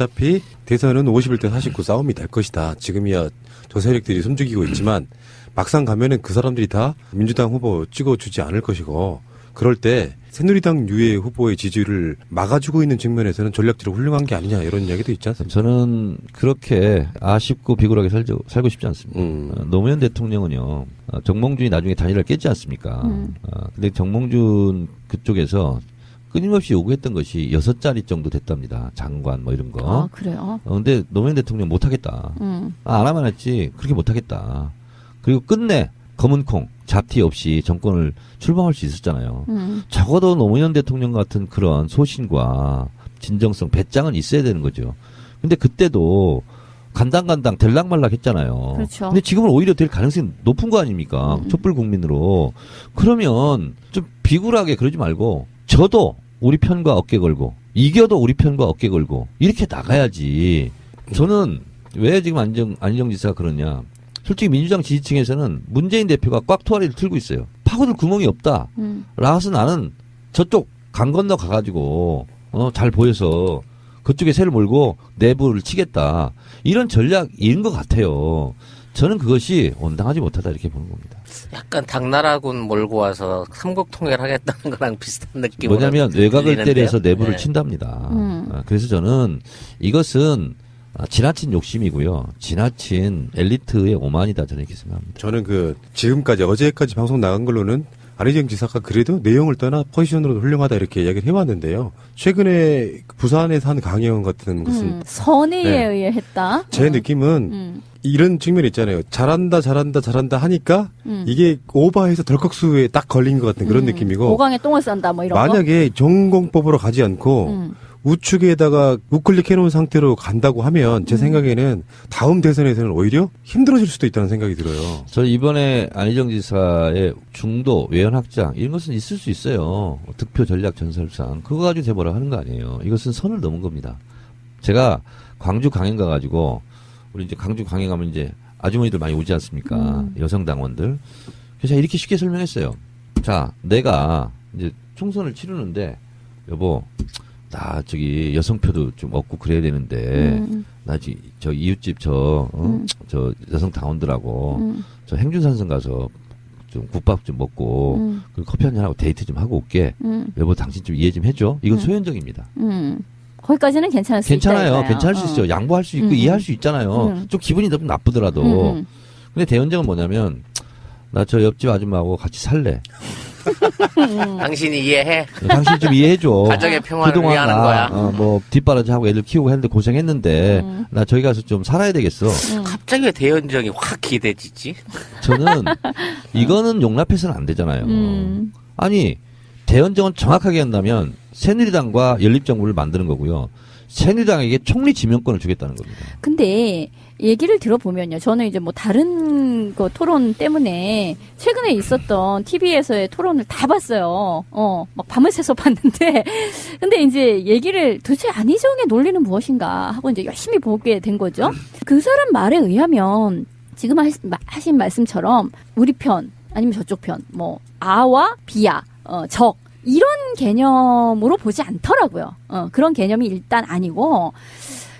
어차피 대선은 51대 49 싸움이 될 것이다. 지금이야 저 세력들이 숨죽이고 있지만 막상 가면은 그 사람들이 다 민주당 후보 찍어주지 않을 것이고 그럴 때 새누리당 유해 후보의 지지를 막아주고 있는 측면에서는 전략적으로 훌륭한 게 아니냐 이런 이야기도 있지 않습니까? 저는 그렇게 아쉽고 비굴하게 살죠, 살고 싶지 않습니다. 음. 어, 노무현 대통령은요, 어, 정몽준이 나중에 단일화를 깼지 않습니까? 음. 어, 근데 정몽준 그쪽에서 끊임없이 요구했던 것이 여섯 자리 정도 됐답니다. 장관 뭐 이런 거. 아, 그래요? 어, 근데 노무현 대통령 못하겠다. 음. 아, 안 하면 했지. 그렇게 못하겠다. 그리고 끝내 검은 콩, 잡티 없이 정권을 출범할 수 있었잖아요. 음. 적어도 노무현 대통령 같은 그런 소신과 진정성, 배짱은 있어야 되는 거죠. 근데 그때도 간당간당 될락말락 했잖아요. 그렇죠. 근데 지금은 오히려 될 가능성이 높은 거 아닙니까? 음. 촛불 국민으로. 그러면 좀 비굴하게 그러지 말고 저도 우리 편과 어깨 걸고 이겨도 우리 편과 어깨 걸고 이렇게 나가야지. 저는 왜 지금 안정 안희정 지사가 그러냐? 솔직히 민주당 지지층에서는 문재인 대표가 꽉 토아리를 틀고 있어요. 파고들 구멍이 없다. 음. 라서 나는 저쪽 강 건너 가가지고 어, 잘 보여서 그쪽에 새를 몰고 내부를 치겠다. 이런 전략인 것 같아요. 저는 그것이 온당하지 못하다 이렇게 보는 겁니다. 약간 당나라군 몰고 와서 삼국 통일 하겠다는 거랑 비슷한 느낌으로 뭐냐면 외곽을 들리는데요. 때려서 내부를 네. 친답니다. 음. 아, 그래서 저는 이것은 아, 지나친 욕심이고요. 지나친 엘리트의 오만이다 저는 이렇게 생각합니다. 저는 그 지금까지 어제까지 방송 나간 걸로는 안희정 지사가 그래도 내용을 떠나 포지션으로도 훌륭하다 이렇게 이야기를 해왔는데요. 최근에 부산에서 한 강연 같은 것은 음. 선의에 네. 의해 했다. 제 음. 느낌은 음. 이런 측면이 있잖아요. 잘한다, 잘한다, 잘한다 하니까 음. 이게 오버해서 덜컥수에 딱 걸린 것 같은 그런 음. 느낌이고 오강에 똥을 싼다 뭐 이런 거. 만약에 전공법으로 가지 않고 음. 우측에다가 우클릭 해놓은 상태로 간다고 하면 음. 제 생각에는 다음 대선에서는 오히려 힘들어질 수도 있다는 생각이 들어요. 저 이번에 안희정 지사의 중도 외연 확장 이런 것은 있을 수 있어요. 득표 전략 전설상 그거 가지고 제 뭐라 하는 거 아니에요. 이것은 선을 넘은 겁니다. 제가 광주 강행 가가지고 우리 이제 광주 강행 가면 이제 아주머니들 많이 오지 않습니까? 음. 여성 당원들. 그래서 이렇게 쉽게 설명했어요. 자, 내가 이제 총선을 치르는데 여보 나 저기 여성표도 좀 얻고 그래야 되는데 음. 나 지, 저 이웃집 저, 어? 음. 저 여성 당원들하고 음. 저 행준산성 가서 좀 국밥 좀 먹고 음. 그리고 커피 한잔 하고 데이트 좀 하고 올게. 음. 여보 당신 좀 이해 좀 해줘. 이건 음. 소현정입니다. 음. 거기까지는 괜찮을 수 괜찮아요. 괜찮을 수 어. 있죠. 양보할 수 있고 음, 이해할 음. 수 있잖아요. 음. 좀 기분이 좀 나쁘더라도. 음, 근데 대현정은 뭐냐면 나 저 옆집 아줌마하고 같이 살래. 음. 당신이 이해해. 당신 좀 이해해줘. 가정의 평화를 그동안 위하는 나, 거야. 어, 뭐 뒷바라지 하고 애들 키우고 했는데 고생했는데 음. 나 저기 가서 좀 살아야 되겠어. 음. 갑자기 왜 대연정이 확 기대지지? 저는 이거는 용납해서는 안 되잖아요. 음. 아니 대연정은 정확하게 한다면 새누리당과 연립정부를 만드는 거고요. 새누리당에게 총리 지명권을 주겠다는 겁니다. 근데 얘기를 들어보면요. 저는 이제 뭐 다른 거 토론 때문에 최근에 있었던 TV에서의 토론을 다 봤어요. 어, 막 밤을 새서 봤는데. 근데 이제 얘기를 도대체 안희정의 논리는 무엇인가 하고 이제 열심히 보게 된 거죠. 그 사람 말에 의하면 지금 하신 말씀처럼 우리 편 아니면 저쪽 편, 뭐 아와 비야, 어, 적 이런 개념으로 보지 않더라고요. 어, 그런 개념이 일단 아니고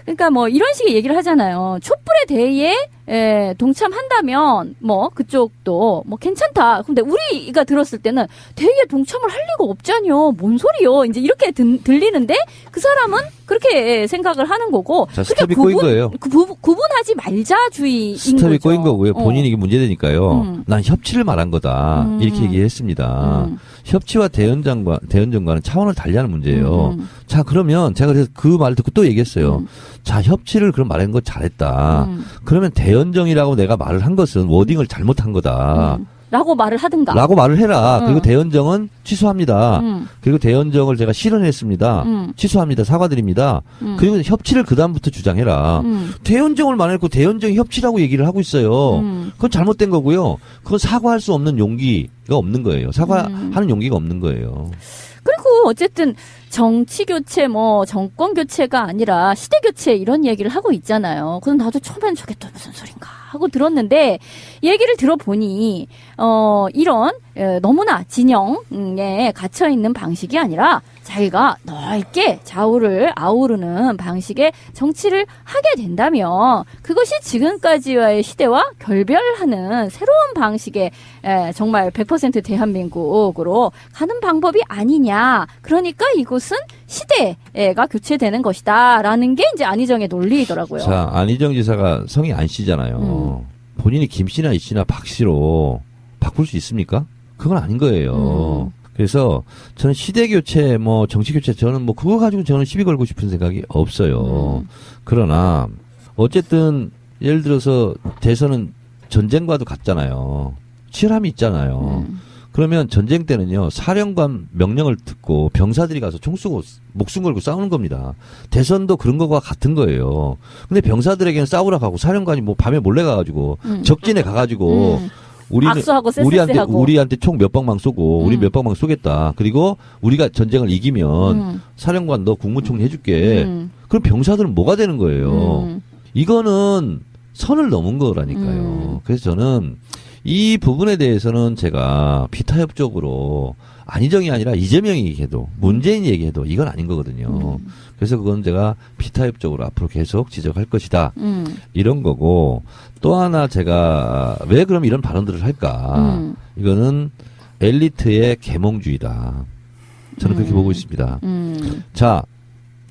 그러니까 뭐 이런 식의 얘기를 하잖아요. 촛불의 대의에 에, 동참한다면 뭐 그쪽도 뭐 괜찮다. 근데 우리가 들었을 때는 대의에 동참을 할 리가 없잖요. 뭔 소리요? 이제 이렇게 든- 들리는데 그 사람은 그렇게 생각을 하는 거고. 자, 그게 스톱이 꼬인 거예요. 그 부, 구분하지 말자주의인 스톱이 거죠. 꼬인 거고요. 어. 본인이 이게 문제되니까요. 음. 난 협치를 말한 거다. 음. 이렇게 얘기했습니다. 음. 협치와 대연정과 대연정과는 차원을 달리하는 문제예요. 음. 자 그러면 제가 그래서 그 말을 듣고 또 얘기했어요. 음. 자 협치를 그럼 말한 거 잘했다. 음. 그러면 대연정이라고 내가 말을 한 것은 워딩을 잘못한 거다. 음. 라고 말을 하든가. 라고 말을 해라. 음. 그리고 대연정은 취소합니다. 음. 그리고 대연정을 제가 실현했습니다. 음. 취소합니다. 사과드립니다. 음. 그리고 협치를 그 다음부터 주장해라. 음. 대연정을 말했고 대연정이 협치라고 얘기를 하고 있어요. 음. 그건 잘못된 거고요. 그건 사과할 수 없는 용기가 없는 거예요. 사과하는 음. 용기가 없는 거예요. 어쨌든 정치 교체 뭐 정권 교체가 아니라 시대 교체 이런 얘기를 하고 있잖아요. 그럼 나도 처음엔 저게 또 무슨 소린가 하고 들었는데 얘기를 들어보니 어 이런 에, 너무나 진영에 갇혀 있는 방식이 아니라 자기가 넓게 좌우를 아우르는 방식의 정치를 하게 된다면 그것이 지금까지와의 시대와 결별하는 새로운 방식의 에, 정말 100% 대한민국으로 가는 방법이 아니냐. 그러니까 이곳은 시대가 교체되는 것이다라는 게 이제 안희정의 논리이더라고요. 자, 안희정 지사가 성이 안 씨잖아요. 음. 본인이 김 씨나 이 씨나 박 씨로 바꿀 수 있습니까? 그건 아닌 거예요. 음. 그래서 저는 시대 교체, 뭐 정치 교체, 저는 뭐 그거 가지고 저는 시비 걸고 싶은 생각이 없어요. 음. 그러나 어쨌든 예를 들어서 대선은 전쟁과도 같잖아요. 치열함이 있잖아요. 음. 그러면 전쟁 때는요 사령관 명령을 듣고 병사들이 가서 총 쏘고 목숨 걸고 싸우는 겁니다. 대선도 그런 거와 같은 거예요. 근데 병사들에게는 싸우라 가고 사령관이 뭐 밤에 몰래 가가지고 음. 적진에 가가지고 음. 우리는 악수하고 우리한테 쎄쎄쎄하고. 우리한테 총 몇 방망 쏘고 우리 음. 몇 방망 쏘겠다. 그리고 우리가 전쟁을 이기면 음. 사령관 너 국무총리 해줄게. 음. 그럼 병사들은 뭐가 되는 거예요? 음. 이거는 선을 넘은 거라니까요. 음. 그래서 저는 이 부분에 대해서는 제가 비타협적으로 안희정이 아니라 이재명이 얘기해도 문재인이 얘기해도 이건 아닌 거거든요. 음. 그래서 그건 제가 비타협적으로 앞으로 계속 지적할 것이다. 음. 이런 거고 또 하나 제가 왜 그럼 이런 발언들을 할까? 음. 이거는 엘리트의 계몽주의다. 저는 그렇게 음. 보고 있습니다. 음. 자,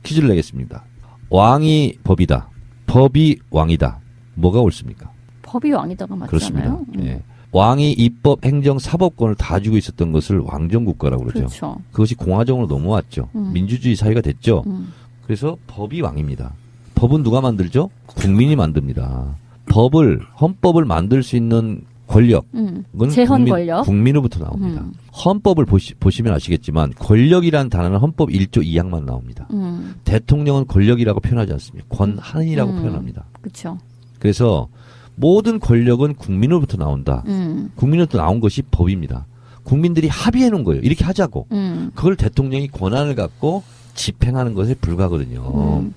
퀴즈를 내겠습니다. 왕이 법이다. 법이 왕이다. 뭐가 옳습니까? 법이 왕이다가 맞잖아요. 그렇습니다. 음. 예. 왕이 입법, 행정, 사법권을 다 쥐고 있었던 것을 왕정국가라고 그러죠. 그렇죠. 그것이 공화정으로 넘어왔죠. 음. 민주주의 사회가 됐죠. 음. 그래서 법이 왕입니다. 법은 누가 만들죠? 국민이 만듭니다. 법을 헌법을 만들 수 있는 권력은 음. 국민, 권력. 국민으로부터 나옵니다. 음. 헌법을 보시, 보시면 아시겠지만 권력이란 단어는 헌법 1조 2항만 나옵니다. 음. 대통령은 권력이라고 표현하지 않습니다. 권한이라고 음. 표현합니다. 그렇죠. 그래서 모든 권력은 국민으로부터 나온다. 음. 국민으로부터 나온 것이 법입니다. 국민들이 합의해 놓은 거예요. 이렇게 하자고. 음. 그걸 대통령이 권한을 갖고 집행하는 것에 불과하거든요. 음.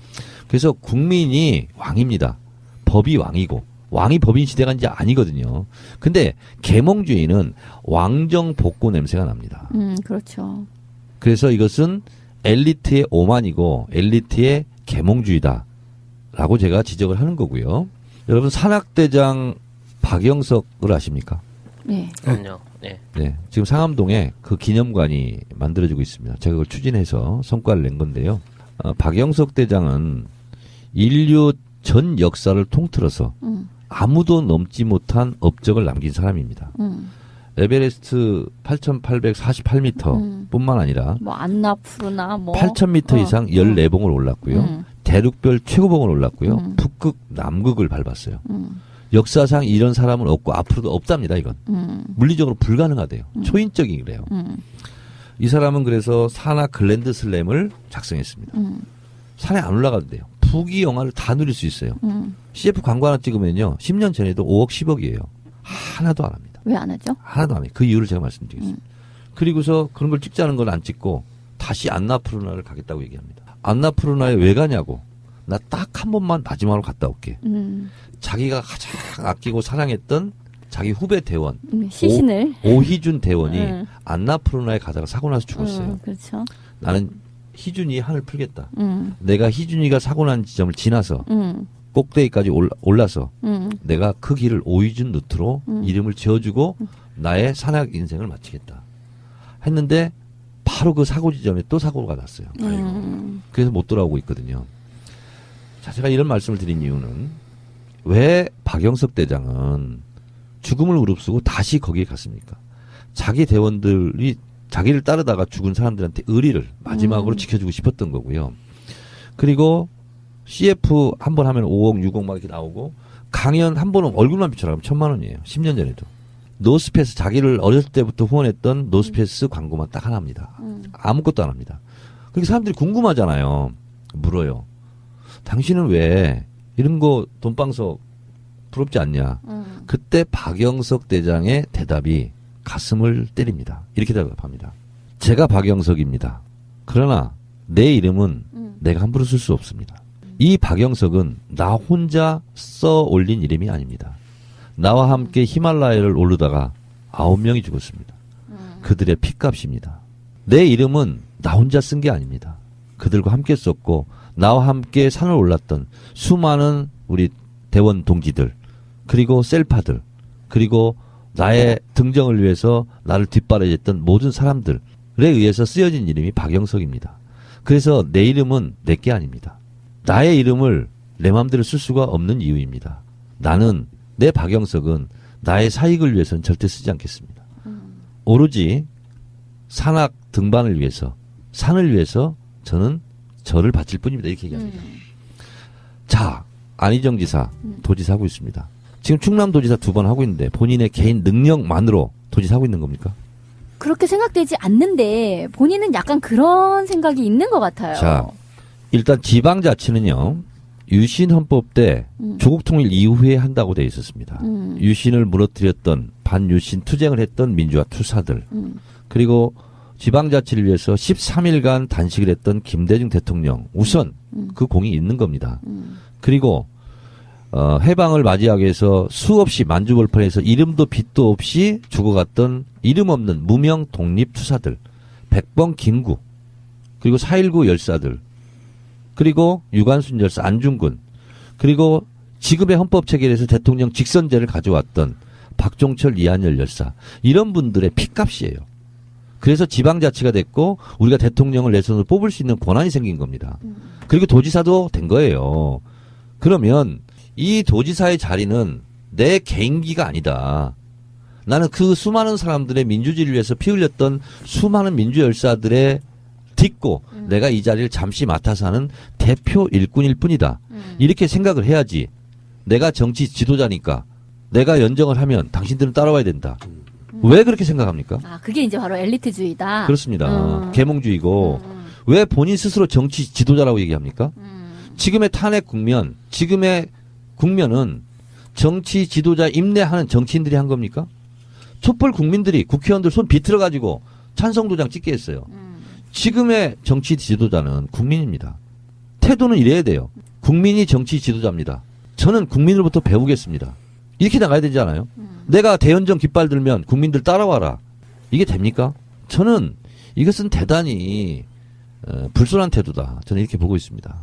그래서 국민이 왕입니다. 법이 왕이고 왕이 법인 시대가 이제 아니거든요. 근데 계몽주의는 왕정 복고 냄새가 납니다. 음. 그렇죠. 그래서 이것은 엘리트의 오만이고 엘리트의 계몽주의다라고 제가 지적을 하는 거고요. 여러분 산악대장 박영석을 아십니까? 네. 그럼요. 네. 네, 지금 상암동에 그 기념관이 만들어지고 있습니다. 제가 그걸 추진해서 성과를 낸 건데요. 어, 박영석 대장은 인류 전 역사를 통틀어서 음. 아무도 넘지 못한 업적을 남긴 사람입니다. 음. 에베레스트 8,848m 음. 뿐만 아니라 뭐 안나푸르나 뭐 8,000m 어. 이상 14봉을 올랐고요. 음. 대륙별 최고봉을 올랐고요. 음. 북극, 남극을 밟았어요. 음. 역사상 이런 사람은 없고 앞으로도 없답니다, 이건. 음. 물리적으로 불가능하대요. 음. 초인적이래요. 음. 이 사람은 그래서 산하 글랜드 슬램을 작성했습니다. 음. 산에 안 올라가도 돼요. 부귀 영화를 다 누릴 수 있어요. 음. CF 광고 하나 찍으면요. 10년 전에도 5억 10억이에요. 하나도 안 합니다. 왜 안 하죠? 하나도 안 해요. 그 이유를 제가 말씀드리겠습니다. 음. 그리고서 그런 걸 찍자는 건 안 찍고 다시 안나푸르나를 가겠다고 얘기합니다. 안나푸르나에 왜 가냐고. 나 딱 한 번만 마지막으로 갔다 올게. 음. 자기가 가장 아끼고 사랑했던 자기 후배 대원 음. 시신을 오 희준 대원이 음. 안나푸르나에 가다가 사고 나서 죽었어요. 음. 그렇죠. 나는 희준이 한을 풀겠다. 음. 내가 희준이가 사고 난 지점을 지나서 음. 꼭대기까지 올라, 음. 내가 그 길을 오희준 루트로 음. 이름을 지어주고 나의 산악 인생을 마치겠다. 했는데 바로 그 사고 지점에 또 사고가 났어요. 음. 그래서 못 돌아오고 있거든요. 자, 제가 이런 말씀을 드린 이유는 왜 박영석 대장은 죽음을 무릅쓰고 다시 거기에 갔습니까? 자기 대원들이 자기를 따르다가 죽은 사람들한테 의리를 마지막으로 음. 지켜주고 싶었던 거고요. 그리고 CF 한 번 하면 5억, 6억 막 이렇게 나오고 강연 한 번은 얼굴만 비춰라면 천만 원이에요. 10년 전에도. 노스페이스 자기를 어렸을 때부터 후원했던 노스페이스 광고만 딱 하나입니다. 음. 아무것도 안 합니다. 그러니까 사람들이 궁금하잖아요. 물어요. 당신은 왜 이런 거 돈방석 부럽지 않냐? 음. 그때 박영석 대장의 대답이 가슴을 때립니다. 이렇게 대답합니다. 제가 박영석입니다. 그러나 내 이름은 음. 내가 함부로 쓸 수 없습니다. 이 박영석은 나 혼자 써 올린 이름이 아닙니다. 나와 함께 히말라야를 오르다가 아홉 명이 죽었습니다. 음. 그들의 피값입니다. 내 이름은 나 혼자 쓴 게 아닙니다. 그들과 함께 썼고 나와 함께 산을 올랐던 수많은 우리 대원 동지들 그리고 셀파들 그리고 나의 등정을 위해서 나를 뒷바라졌던 모든 사람들에 의해서 쓰여진 이름이 박영석입니다. 그래서 내 이름은 내 게 아닙니다. 나의 이름을 내 마음대로 쓸 수가 없는 이유입니다. 나는 내 박영석은 나의 사익을 위해서는 절대 쓰지 않겠습니다. 오로지 산악 등반을 위해서 산을 위해서 저는 저를 바칠 뿐입니다. 이렇게 얘기합니다. 음. 자, 안희정 지사 도지사 하고 있습니다. 지금 충남 도지사 두 번 하고 있는데 본인의 개인 능력만으로 도지사 하고 있는 겁니까? 그렇게 생각되지 않는데 본인은 약간 그런 생각이 있는 것 같아요. 자, 일단 지방자치는요. 유신 헌법 때 음. 조국 통일 이후에 한다고 돼 있었습니다. 음. 유신을 무너뜨렸던 반유신 투쟁을 했던 민주화 투사들 음. 그리고 지방자치를 위해서 13일간 단식을 했던 김대중 대통령 우선 음. 그 공이 있는 겁니다. 음. 그리고 어, 해방을 맞이하기 위해서 수없이 만주벌판에서 이름도 빛도 없이 죽어갔던 이름 없는 무명 독립 투사들 백번 김구 그리고 4.19 열사들 그리고 유관순 열사 안중근 그리고 지금의 헌법 체계에서 대통령 직선제를 가져왔던 박종철 이한열 열사 이런 분들의 피값이에요. 그래서 지방자치가 됐고 우리가 대통령을 내 손으로 뽑을 수 있는 권한이 생긴 겁니다. 그리고 도지사도 된 거예요. 그러면 이 도지사의 자리는 내 개인기가 아니다. 나는 그 수많은 사람들의 민주주의를 위해서 피 흘렸던 수많은 민주열사들의 딛고 내가 이 자리를 잠시 맡아서 하는 대표 일꾼일 뿐이다. 음. 이렇게 생각을 해야지. 내가 정치 지도자니까 내가 연정을 하면 당신들은 따라와야 된다. 왜 그렇게 생각합니까? 아, 그게 이제 바로 엘리트주의다. 그렇습니다. 음. 계몽주의고 음. 왜 본인 스스로 정치 지도자라고 얘기합니까? 음. 지금의 탄핵 국면, 지금의 국면은 정치 지도자 임내하는 정치인들이 한 겁니까? 촛불 국민들이 국회의원들 손 비틀어 가지고 찬성 도장 찍게 했어요. 음. 지금의 정치 지도자는 국민입니다. 태도는 이래야 돼요. 국민이 정치 지도자입니다. 저는 국민으로부터 배우겠습니다. 이렇게 나가야 되지 않아요? 내가 대연정 깃발 들면 국민들 따라와라. 이게 됩니까? 저는 이것은 대단히 어, 불손한 태도다. 저는 이렇게 보고 있습니다.